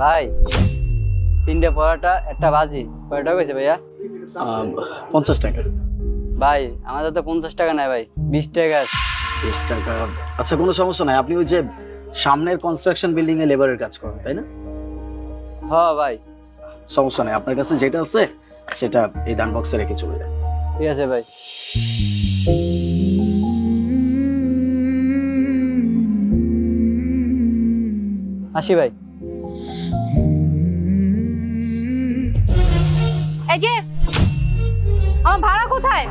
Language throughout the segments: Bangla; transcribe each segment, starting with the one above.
ভাই তিনটে পরোটা একটা ভাজি। কয়টা হয়েছে ভাইয়া? পঞ্চাশ টাকা। ভাই আমাদের তো পঞ্চাশ টাকা নেয় ভাই বিশ টাকা। বিশ টাকা। আচ্ছা কোনো সমস্যা নাই। আপনি ওই যে সামনের কনস্ট্রাকশন বিল্ডিং এ লেবারের কাজ করেন তাই না? হ ভাই। সমস্যা নাই। আপনার কাছে যেটা আছে সেটা এই দান বক্সে রেখে চলে যায় ঠিক আছে ভাই। আসি ভাই। এই যে, আমার ভাড়া কোথায়?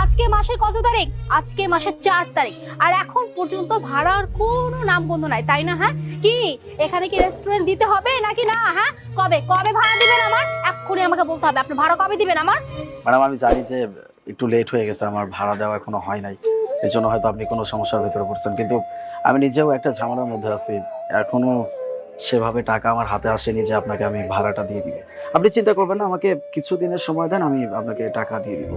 আজকে মাসের কত তারিখ? আজকে মাসের চার তারিখ। আর এখন পর্যন্ত ভাড়ার কোনো নাম গন্ধ নাই, তাই না হ্যাঁ? কি? এখানে কি রেস্টুরেন্ট দিতে হবে নাকি না হ্যাঁ? কবে? কবে ভাড়া দিবেন আমার? এক্ষুনি আমাকে বলতে হবে, আপনি ভাড়া কবে দিবেন আমার? ম্যাডাম, আমি জানি যে একটু লেট হয়ে গেছে, আমার ভাড়া দেওয়া এখনও হয় নাই। এর জন্য হয়তো আপনি কোনো সমস্যার ভিতরে পড়ছেন। কিন্তু আমি নিজেও একটা ঝামেলার মধ্যে আছি। এখনও সেভাবে টাকা আমার হাতে আসেনি যে আপনাকে আমি ভাড়াটা দিয়ে দিব। আপনি চিন্তা করবেন না, আমাকে কিছু দিনের সময় দেন, আমি আপনাকে টাকা দিয়ে দিব।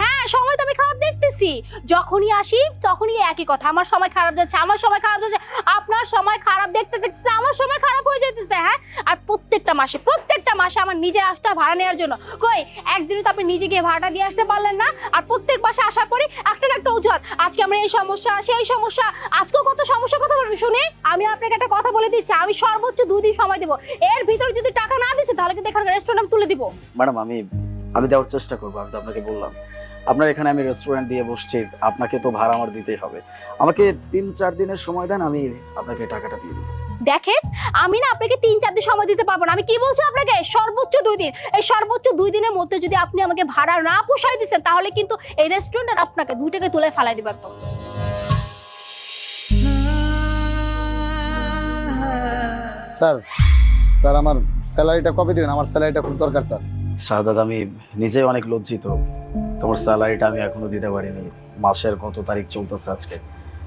হ্যাঁ সময় তো আমি খারাপ দেখতেছি। যখনই আসি, তখনই একই কথা। আমার সময় খারাপ যাচ্ছে, আমার সময় খারাপ যাচ্ছে, আপনার সময় খারাপ দেখতে দেখতে আমার সময় খারাপ হয়ে যেতেছে হ্যাঁ? আর প্রত্যেকটা মাসে প্রত্যেকটা মাসে আমার নিজের আসতে ভাড়া নেওয়ার জন্য। কই, একদিনও তো আপনি নিজে গিয়ে ভাড়াটা দিয়ে আসতে পারলেন না। আর প্রত্যেক মাসে আসার পরে একটা না একটা অজুহাত। আজকে আমরা এই সমস্যা, সেই সমস্যা, আজকেও কত সমস্যার কথা বলবি শুনে, আমি আপনাকে একটা কথা বলে দিচ্ছি, আমি সর্বোচ্চ দুদিন সময় দেবো। এর ভিতরে যদি টাকা না দিছে, তাহলে কিন্তু এখানে রেস্টুরেন্ট আমি তুলে দিব। ম্যাডাম, আমি আমি দেওয়ার চেষ্টা করব, আমি তো আপনাকে বললাম। আপনার এখানে আমি রেস্টুরেন্ট দিয়ে বসছি আপনাকে তো ভাড়া আমার দিতেই হবে। আমাকে তিন চার দিনের সময় দেন আমি আপনাকে টাকাটা দিয়ে দিই দেখেন আমি না আপনাকে তিন চার দিন সময় দিতে পারব না। আমি কি বলছি আপনাকে? সর্বোচ্চ দুই দিন। এই সর্বোচ্চ দুই দিনের মধ্যে যদি আপনি আমাকে ভাড়া না পোষায় দিচ্ছেন তাহলে কিন্তু এই রেস্টুরেন্ট আর আপনাকে দুইটাকে তুলে ফেলাই দিব একদম। স্যার স্যার আমার স্যালারিটা কবে দিবেন? আমার স্যালারিটা খুব দরকার স্যার। শাহাদাত আমি নিজেই অনেক লজ্জিত। তোমার স্যালারিটা আমি এখনও দিতে পারিনি। মাসের কত তারিখ চলতেছে আজকে।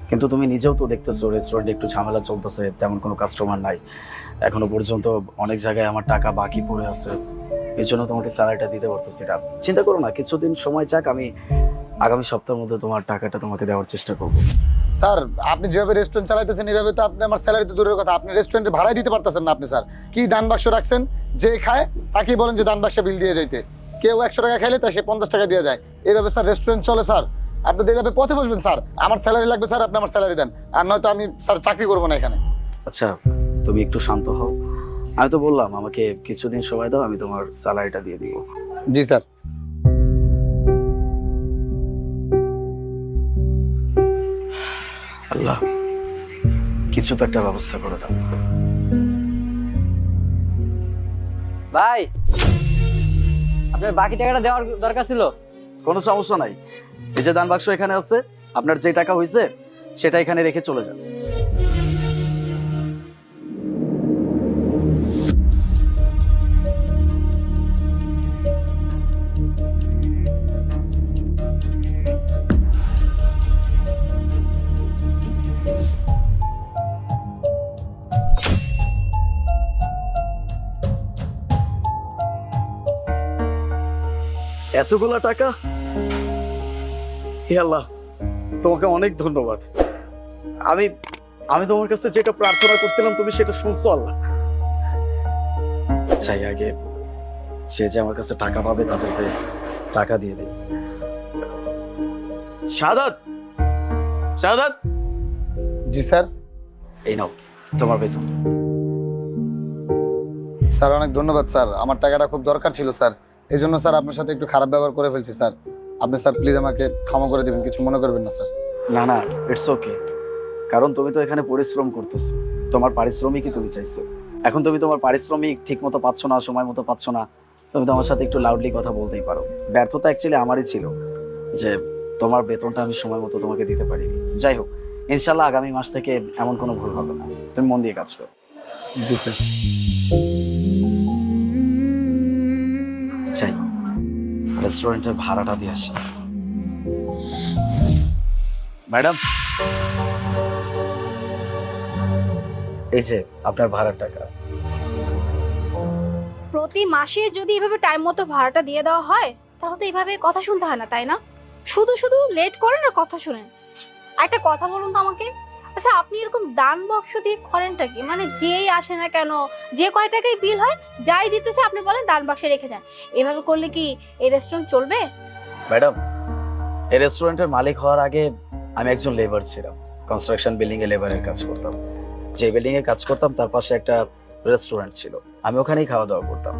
কিন্তু তুমি নিজেও তো দেখতেছো রেস্টুরেন্টে একটু ঝামেলা চলতেছে, তেমন কোনো কাস্টমার নাই। এখনও পর্যন্ত অনেক জায়গায় আমার টাকা বাকি পড়ে আছে। এই জন্য তোমাকে স্যালারিটা দিতে পারতেছি না। চিন্তা করো না, কিছুদিন সময় যাক আমি আগামী সপ্তাহের মধ্যে তোমার টাকাটা তোমাকে দেওয়ার চেষ্টা করব। স্যার, আপনি যেভাবে রেস্টুরেন্ট চালাইতেছেন এইভাবে তো আপনি আমার স্যালারি তো দূরের কথা। আপনি রেস্টুরেন্টে ভাড়াই দিতে পারতেছেন না আপনি, স্যার। কি দান বাক্স রাখছেন? যে খায়, তাকেই বলেন যে দান বাক্সে বিল দিয়ে যাইতে। কেউ একশো টাকা খাইলে তাই সে পঞ্চাশ টাকা দিয়ে যায়। এইভাবে স্যার রেস্টুরেন্ট চলে স্যার। আপনি এইভাবে পথে বসবেন স্যার। আমার স্যালারি লাগবে স্যার আপনি আমার স্যালারি দেন। আর নয়তো আমি স্যার চাকরি করব না এখানে। আচ্ছা তুমি একটু শান্ত হও। আমি তো বললাম আমাকে কিছুদিন সময় দাও আমি তোমার স্যালারিটা দিয়ে দিব। জি স্যার। আল্লাহ কিছু তো একটা ব্যবস্থা করে দাও। ভাই আপনার বাকি টাকাটা দেওয়ার দরকার ছিল? কোনো সমস্যা নাই। এই যে দান বাক্স এখানে আছে, আপনার যে টাকা হয়েছে সেটা এখানে রেখে চলে যান। এতগুলা টাকা? হে আল্লাহ তোমাকে অনেক ধন্যবাদ। আমি আমি তোমার কাছে যেটা প্রার্থনা করছিলাম তুমি সেটা শুনছো আল্লাহ। চাই আগে সে যে আমার কাছে টাকা পাবে তাদেরকে টাকা দিয়ে দেই। শাহাদাত শাহাদাত জি স্যার। এই নাও তোমার বেতন। স্যার অনেক ধন্যবাদ স্যার। আমার টাকাটা খুব দরকার ছিল স্যার। এই জন্য স্যার আপনার সাথে একটু খারাপ ব্যবহার করে ফেলছি স্যার। আপনি স্যার প্লিজ আমাকে ক্ষমা করে দিবেন কিছু মনে করবেন না স্যার। না না ইটস ওকে কারণ তুমি তো এখানে পরিশ্রম করতেছো। তোমার পারিশ্রমিকই তুমি চাইছো। এখন তুমি তোমার পারিশ্রমিক ঠিক মতো পাচ্ছ না সময় মতো পাচ্ছ না তুমি তো আমার সাথে একটু লাউডলি কথা বলতেই পারো। ব্যর্থতা অ্যাকচুয়ালি আমারই ছিল যে তোমার বেতনটা আমি সময় মতো তোমাকে দিতে পারিনি। যাই হোক ইনশাল্লাহ আগামী মাস থেকে এমন কোনো ভুল হবে না। তুমি মন দিয়ে কাজ করো। জি স্যার। রেস্টুরেন্টের ভাড়াটা দিয়ে আসি ম্যাডাম? এই যে, আপনার ভাড়ার টাকা। প্রতি মাসে যদি এভাবে টাইম মতো ভাড়াটা দিয়ে দেওয়া হয়, তাহলে তো এইভাবে কথা শুনতে হয় না, তাই না? শুধু শুধু লেট করেন আর কথা শুনেন। একটা কথা বলুন তো আমাকে। আপনি এরকম দান বক্স দিয়ে করেনটা কি? মানে যেই আসে না কেন, যে কয় টাকায় বিল হয়, যাই দিতেছে, আপনি বলেন দান বাক্সে রেখে যান। এভাবে করলে কি এই রেস্টুরেন্ট চলবে? ম্যাডাম, এই রেস্টুরেন্টের মালিক হওয়ার আগে আমি একজন লেবার ছিলাম। কনস্ট্রাকশন বিল্ডিং এ লেবারের কাজ করতাম। যে বিল্ডিং এ কাজ করতাম, তার পাশে একটা রেস্টুরেন্ট ছিল। আমি ওখানেই খাওয়া দাওয়া করতাম।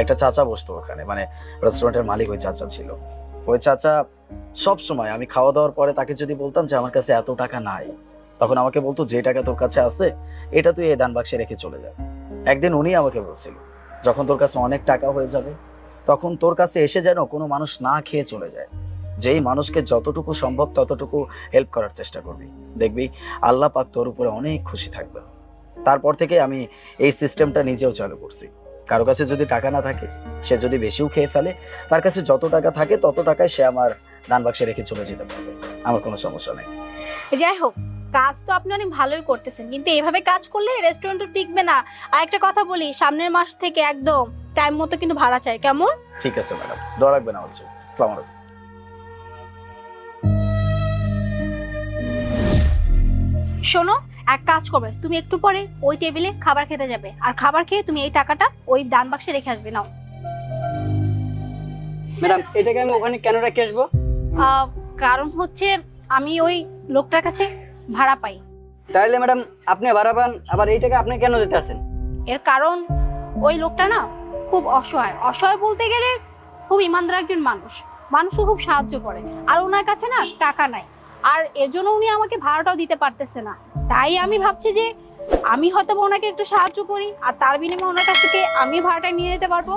একটা চাচা বসতো ওখানে মানে রেস্টুরেন্টের মালিক ওই চাচা ছিল। ওই চাচা সব সময় আমি খাওয়া দাওয়ার পরে তাকে যদি বলতাম যে, আমার কাছে এত টাকা নাই। তখন আমাকে বলতো, যে টাকা তোর কাছে আছে, এটা তুই এই দান বাক্সে রেখে চলে যা। একদিন উনি আমাকে বলছিল, যখন তোর কাছে অনেক টাকা হয়ে যাবে, তখন তোর কাছে এসে যেন কোনো মানুষ না খেয়ে চলে যায়। যেই মানুষকে যতটুকু সম্ভব ততটুকু হেল্প করার চেষ্টা করবি। দেখবি, আল্লাহ পাক তোর উপরে অনেক খুশি থাকবে তারপর থেকে আমি এই সিস্টেমটা নিজেও চালু করছি। কারও কাছে যদি টাকা না থাকে, সে যদি বেশিও খেয়ে ফেলে, তার কাছে যত টাকা থাকে, তত টাকায় সে আমার দান বাক্সে রেখে চলে যেতে পারবে। আমার কোনো সমস্যা নেই। যাই হোক কাজ তো আপনি অনেক ভালোই করতেছেন কিন্তু এভাবে কাজ করলে রেস্টুরেন্টও টিকবে না। আর একটা কথা বলি সামনের মাস থেকে একদম টাইম মতো কিন্তু ভাড়া চাই কেমন? ঠিক আছে ম্যাডাম দোয়া রাখবেন আমার জন্য। আসসালামু আলাইকুম। শোনো এক কাজ করবে তুমি একটু পরে ওই টেবিলে খাবার খেতে যাবে আর খাবার খেয়ে তুমি এই টাকাটা ওই দান বাক্সে রেখে আসবে নাও। ম্যাডাম এটাকে আমি ওখানে কেন রেখে আসব? আহ, কারণ হচ্ছে আমি ওই লোকটার কাছে ভাড়া পাই। তাহলে ম্যাডাম আপনি ভাড়া পান আবার এই টাকা আপনি কেন দিতে আসেন? এর কারণ ওই লোকটা না খুব অসহায়। অসহায় বলতে গেলে খুব ইমানদার একজন মানুষ। মানুষকে খুব সাহায্য করে। আর ওনার কাছে না টাকা নাই। আর এর জন্য উনি আমাকে ভাড়াটাও দিতে পারতেছে না। তাই আমি ভাবছি যে আমি হয়তো ওনাকে একটু সাহায্য করি আর তার বিনিময়ে ওনার কাছ থেকে আমি ভাড়াটা নিয়ে নিতে পারব।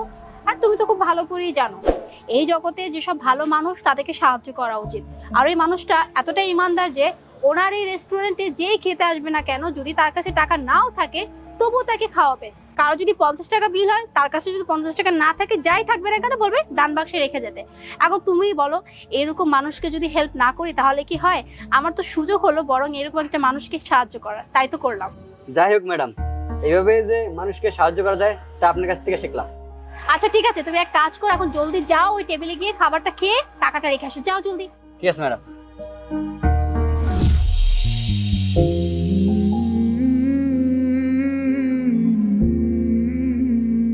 আর তুমি তো খুব ভালো করেই জানো এই জগতে যেসব ভালো মানুষ তাদেরকে সাহায্য করা উচিত। আর ওই মানুষটা এতটাই ইমানদার যে ওনার এই রেস্টুরেন্টে যেই খেতে আসবে না কেন যদি তার কাছে টাকা নাও থাকে তবুও তাকে খাওয়াবে। কারও যদি পঞ্চাশ টাকা বিল হয় তার কাছে যদি পঞ্চাশ টাকা না থাকে যাই থাকবে না কেন বলবে দান বাক্সে রেখে যেতে। এখন তুমিই বলো এরকম মানুষকে যদি হেল্প না করি তাহলে কি হয়? আমার তো সুযোগ হলো বরং এরকম একটা মানুষকে সাহায্য করার। তাই তো করলাম। যাই হোক ম্যাডাম এইভাবে যে মানুষকে সাহায্য করা যায় তা আপনার কাছ থেকে শিখলাম। আচ্ছা ঠিক আছে তুমি এক কাজ করো এখন জলদি যাও ওই টেবিলে গিয়ে খাবারটা খেয়ে টাকাটা রেখে আসো। যাও জলদি। ঠিক আছে ম্যাডাম